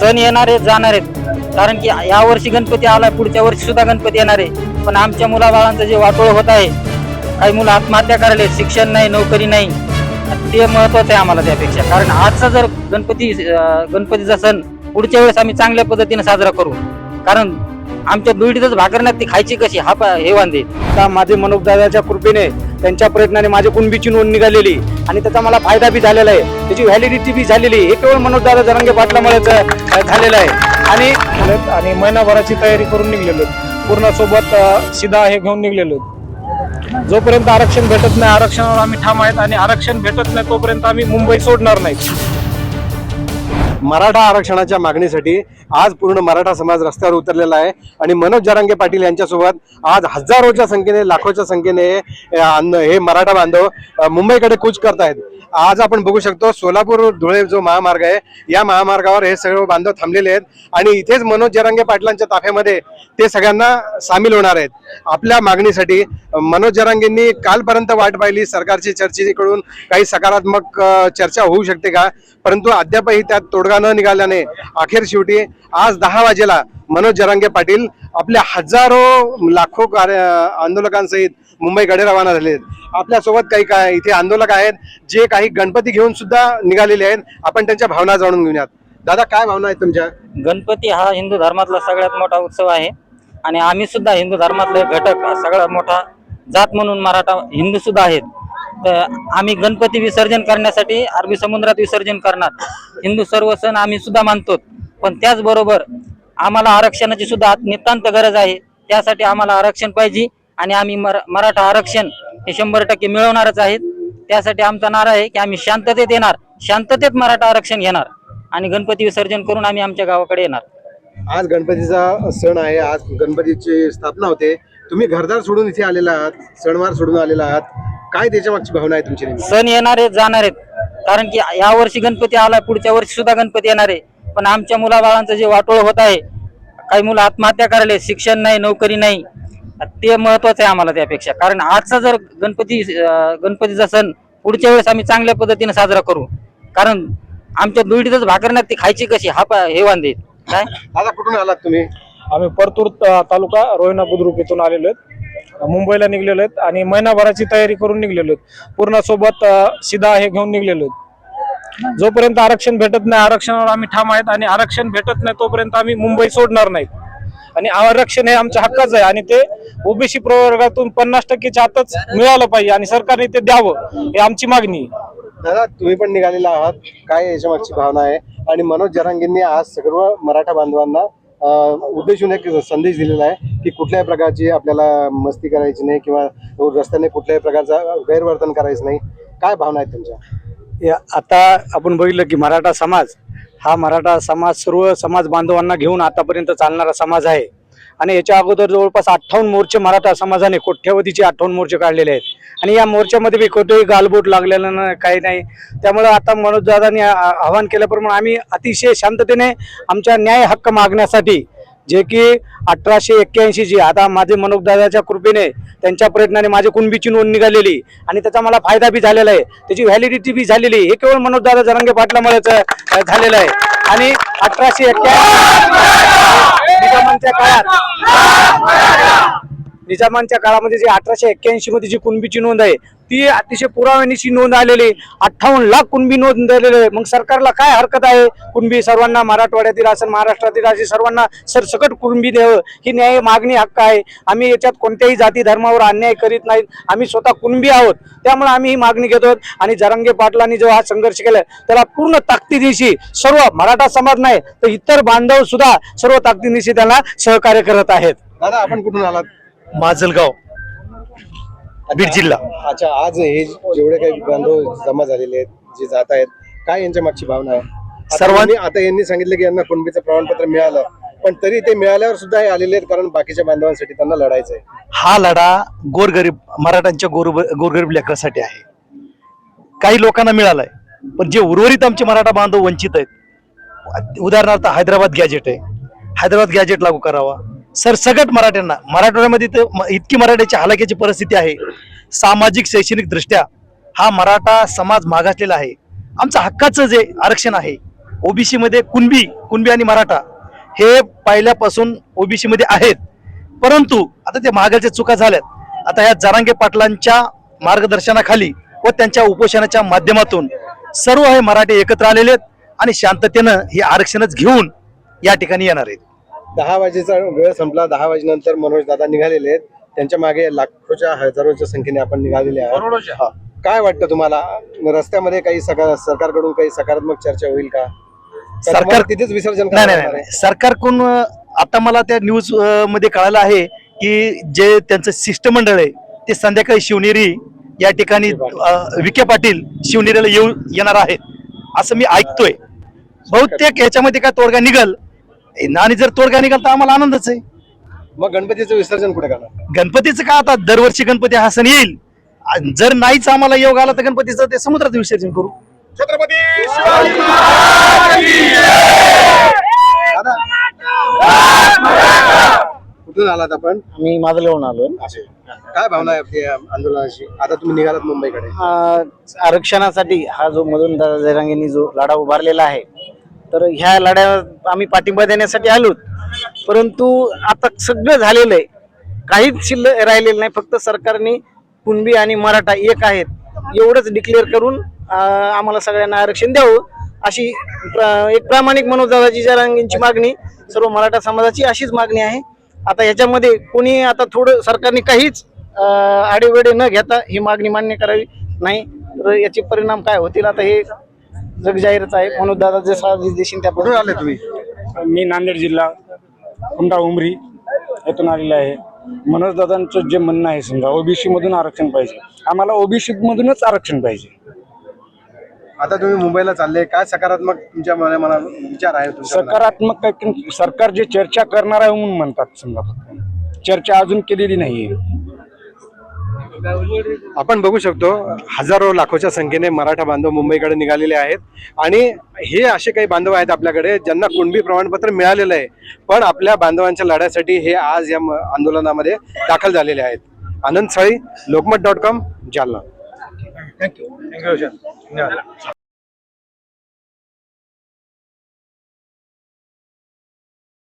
सण येणार आहेत जाणार. आहेत कारण की या वर्षी गणपती आला पुढच्या वर्षी सुद्धा गणपती येणार. आहे पण आमच्या मुलाबाळांचं जे वाटोळ होत आहे काही मुलं आत्महत्या करायला शिक्षण नाही नोकरी नाही ते महत्वाचं आहे आम्हाला त्यापेक्षा. कारण आजचा जर गणपती गणपतीचा सण पुढच्या वेळेस आम्ही चांगल्या पद्धतीने साजरा करू. कारण आमच्या दुडीतच भाकरण्यात ती खायची कशी? हा प- हे वांदे. त्या माझे मनोज कृपेने त्यांच्या प्रयत्नाने माझी कुणबीची नोंद निघालेली. आणि त्याचा मला फायदा बी झालेला आहे. त्याची व्हॅलिडिटी बी झालेली हे केवळ मनोजदादा जरंगे पाटलामुळे झालेलं आहे. आणि आणि महिनाभराची तयारी करून निघलेलो पूर्ण सोबत सिधा हे घेऊन निघलेलो जोपर्यंत आरक्षण भेटत नाही आरक्षणावर आम्ही ठाम आहेत आणि आरक्षण भेटत नाही तोपर्यंत आम्ही मुंबई सोडणार नाही. मराठा आरक्षणाच्या मागणीसाठी आज पूर्ण मराठा समाज रस्त्यावर उतरलेला आहे. आणि मनोज जरांगे पाटील यांच्यासोबत आज हजारोच्या संख्येने लाखोच्या संख्येने हे मराठा बांधव मुंबईकडे कूच करतायत. आज आपण बघू शकतो सोलापूर धुळे जो महामार्ग आहे या महामार्गावर हे सगळे बांधव थांबलेले आहेत आणि इथेच मनोज जरांगे पाटलांच्या ताफ्यामध्ये ते सगळ्यांना सामील होणार आहेत. आपल्या मागणीसाठी मनोज जरांगेंनी कालपर्यंत वाट पाहिली सरकारची चर्चेकडून काही सकारात्मक चर्चा होऊ शकते का? परंतु अद्यापही त्यात तोडगा न निघाल्याने अखेर शेवटी आज दहा वाजेला मनोज जरांगे पाटील आपल्या हजारो लाखो कार्य आंदोलकांसहित मुंबईकडे रवाना झाले आहेत. आपल्यासोबत काही काय इथे आंदोलक आहेत जे काही गणपती घेऊन सुद्धा निघालेले आहेत. आपण त्यांच्या भावना जाणून घेऊयात. दादा काय भावना आहेत तुमच्या? गणपती हा हिंदू धर्मातला सगळ्यात मोठा उत्सव आहे. आणि आम्ही सुद्धा हिंदू धर्मातले घटक सगळ्यात मोठा जात म्हणून मराठा हिंदू सुद्धा आहेत. तर आम्ही गणपती विसर्जन करण्यासाठी अरबी समुद्रात विसर्जन करणार. हिंदू सर्व सण आम्ही सुद्धा मानतो. पण त्याचबरोबर आम्हाला आरक्षणाची सुद्धा नितांत गरज आहे. त्यासाठी आम्हाला आरक्षण पाहिजे. आणि आम्ही मरा मराठा आरक्षण हे शंभर टक्के मिळवणारच आहेत. त्यासाठी आमचा नारा आहे की आम्ही शांततेत येणार शांततेत मराठा आरक्षण घेणार आणि गणपती विसर्जन करून आम्ही आमच्या गावाकडे येणार. आज गणपतीचा सण आहे आज गणपतीची स्थापना होते. तुम्ही घरदार सोडून इथे आलेला आहात सणवार सोडून आलेला आहात. काय त्याच्या मागची भावना आहे तुमची? सण येणार आहेत जाणार आहेत. कारण की या वर्षी गणपती आला पुढच्या वर्षी सुद्धा गणपती येणार आहे. पण आमच्या मुलाबाळांचं जे वाटोळ होत आहे काही मुलं आत्महत्या करायला शिक्षण नाही नोकरी नाही ते महत्वाचं आहे आम्हाला त्यापेक्षा. कारण आजचा जर गणपती गणपतीचा सण पुढच्या वेळेस आम्ही चांगल्या पद्धतीने साजरा करू. कारण आमच्या दुडीतच भाकरण्यात ती खायची कशी? हा हे वांदे. काय? दादा कुठून आलात तुम्ही? आम्ही परतूर तालुका रोहिणा बुद्रुक येथून आलेलो आहेत. मुंबईला निघलेलो आहेत आणि महिनाभराची तयारी करून निघलेलो आहेत. पूर्ण सोबत अ, शिदा हे घेऊन निघलेलो आहेत. जोपर्यंत आरक्षण भेटत नाही आरक्षणावर आम्ही ठाम आहेत आणि आरक्षण भेटत नाही तोपर्यंत आम्ही मुंबई सोडणार नाहीत. आणि आरक्षण हे आमच्या हक्काचं आहे आणि ते ओबीसी प्रवर्गातून पन्नास टक्केच्या आतच मिळालं पाहिजे आणि सरकारने ते द्यावं ही आमची मागणी दादा तुम्ही पण निघालेला आहात. काय याच्या मागची भावना आहे? आणि मनोज जरांगेंनी आज सर्व मराठा बांधवांना उद्देशून एक संदेश दिलेला आहे की कुठल्याही प्रकारची आपल्याला मस्ती करायची नाही किंवा रस्त्याने कुठल्याही प्रकारचा गैरवर्तन करायचं नाही. काय भावना आहेत तुमच्या? या- आता आपण बघितलं की मराठा समाज हा मराठा समाज सर्व समाज बांधवांना घेऊन आतापर्यंत चालणारा समाज आहे. आणि याच्या अगोदर जवळपास अठ्ठावन्न मोर्चे मराठा समाजाने कोट्यवधीचे अठ्ठावन्न मोर्चे काढलेले आहेत. आणि या मोर्चामध्ये बी कोठेही गालबोट लागलेलं ना काही नाही. त्यामुळं आता मनोजदादांनी आवाहन केल्याप्रमाणे आम्ही अतिशय शांततेने आमच्या न्याय हक्क मागण्यासाठी जे की अठराशे एक्क्याऐंशी जी आता माझे मनोज दादाच्या कृपेने त्यांच्या प्रयत्नाने माझी कुणबीची नोंद निघालेली आणि त्याचा मला फायदा बी झालेला आहे. त्याची व्हॅलिडिटी बी झालेली हे केवळ मनोज दादा जरांगे पाटलामुळेच झालेलं आहे. आणि अठराशे एक्क्याऐंशी निजामांच्या काळात निजामांच्या काळामध्ये जी अठराशे एक्क्याऐंशी मध्ये जी कुणबीची नोंद आहे ती अतिशय पुराव्यानीची नोंद आलेली अठ्ठावन्न लाख कुणबी नोंद झालेली आहे. मग सरकारला काय हरकत आहे? कुणबी सर्वांना मराठवाड्यातील असेल महाराष्ट्रातील असेल सर्वांना सरसकट कुणबी द्यावं? ही न्याय मागणी हक्क आहे. आम्ही याच्यात कोणत्याही जाती धर्मावर अन्याय करीत नाहीत आम्ही स्वतः कुणबी आहोत. त्यामुळे आम्ही ही मागणी घेतो आणि जरांगे पाटलांनी जो हा संघर्ष केला त्याला पूर्ण ताकदीनिशी सर्व मराठा समाज नाही तर इतर बांधव सुद्धा सर्व ताकदीनिशी त्यांना सहकार्य करत आहेत. दादा आपण कुठून आलात? माजलगाव बीड जिल्हा. अच्छा आज हे जेवढे काही बांधव जमा झालेले आहेत जे जात आहेत काय यांच्या मागची भावना आहे? आता सर्वां- यांनी- आता यांनी सांगितलं की यांना कुणबीचं प्रमाणपत्र मिळालं पण तरी ते मिळाल्यावर सुद्धा हे आलेले आहेत कारण बाकीच्या बांधवांसाठी त्यांना लढायचं आहे. हा लढा गोरगरीब मराठ्यांच्या गोर गोरगरीब लेकरासाठी आहे. काही लोकांना मिळालाय पण जे उर्वरित आमचे मराठा बांधव वंचित आहेत उदाहरणार्थ हैदराबाद गॅजेट आहे. हैदराबाद गॅजेट लागू करावा. सरसगट मराठ्यांना मराठवाड्यामध्ये तर इतकी मराठ्याची हालाकीची परिस्थिती आहे. सामाजिक शैक्षणिक दृष्ट्या हा मराठा समाज मागासलेला आहे. आमचं हक्काचं जे आरक्षण आहे ओबीसी मध्ये कुणबी कुणबी आणि मराठा हे पहिल्यापासून ओबीसी मध्ये आहेत. परंतु आता ते महागाच्या चुका झाल्यात. आता ह्या जरांगे पाटलांच्या मार्गदर्शनाखाली व त्यांच्या उपोषणाच्या माध्यमातून सर्व हे मराठे एकत्र आलेले आहेत आणि शांततेनं हे आरक्षणच घेऊन या ठिकाणी येणार आहेत. दहा वाजेचा वेळ संपला. दहा वाजेनंतर मनोज दादा निघालेले आहेत. त्यांच्या मागे लाखोच्या हजारोच्या संख्येने आपण निघालेले आहोत. हा. काय वाटतं तुम्हाला? रस्त्यामध्ये काही सका- सरकारकडून काही सकारात्मक चर्चा होईल का? सरकार- तिथेच विसर्जन नाही नाही सरकारकडून अं, आता मला त्या न्यूज अं, मध्ये कळालं आहे की जे त्यांचं शिष्टमंडळ आहे ते संध्याकाळी शिवनेरी या ठिकाणी अं, विखे पाटील शिवनेरीला येऊ येणार आहेत. असं मी ऐकतोय. बहुतेक याच्यामध्ये काय तोडगा निघल आणि जर तोडगा निघाल तर आम्हाला आनंदच आहे. मग गणपतीचं विसर्जन कुठे करणार? गणपतीचं का आता दरवर्षी गणपती हा सण येईल? आणि जर नाहीच आम्हाला योग आला तर गणपतीचं ते समुद्रात विसर्जन करू. कुठून आलात आपण? मी माजलेहून आलो काय भावना आहे आपली या आंदोलनाची? आता तुम्ही निघालात मुंबईकडे. आरक्षणासाठी हा जो मधून दादा जयरांगेंनी जो लढा उभारलेला आहे तर ह्या लढ्या आम्ही पाठिंबा देण्यासाठी आलो परंतु आता सगळं झालेलं आहे. काहीच शिल्लक राहिलेलं नाही. फक्त सरकारने कुणबी आणि मराठा एक आहेत एवढंच डिक्लेअर करून आम्हाला सगळ्यांना आरक्षण द्यावं अशी एक प्रामाणिक मनोजदादाजी जरांगेंची मागणी सर्व मराठा समाजाची अशीच मागणी आहे. आता ह्याच्यामध्ये कोणी आता थोडं सरकारने काहीच आडेवेडे न घेता ही मागणी मान्य करावी नाही. तर याचे परिणाम काय होतील? आता हे जग जाहीरच आहे. म्हणून दादा जसा आदेश देशील त्या कुठून आले तुम्ही? मी नांदेड जिल्हा हुंडा उमरी येथून आलेला आहे. मनोज दादांचं जे म्हणणं आहे समजा ओबीसी मधून आरक्षण पाहिजे. आम्हाला ओबीसी मधूनच आरक्षण पाहिजे. आता तुम्ही मुंबईला चालले काय सकारात्मक तुमच्या मना मना विचार आहे तुमच्या मनात? सकारात्मक काय की सरकार जे चर्चा करणार आहे म्हणून म्हणतात समजा. फक्त चर्चा अजून केलेली नाहीये. आपण बघू शकतो हजारो लाखोच्या संख्येने मराठा बांधव मुंबईकडे निघालेले आहेत. आणि हे असे काही बांधव आहेत आपल्याकडे ज्यांना कुणबी प्रमाणपत्र मिळालेलं आहे. पण आपल्या बांधवांच्या लढ्यासाठी हे आज या आंदोलनामध्ये दाखल झालेले आहेत. Anand Sali Lokmat dot com Jalna. Thank you thank you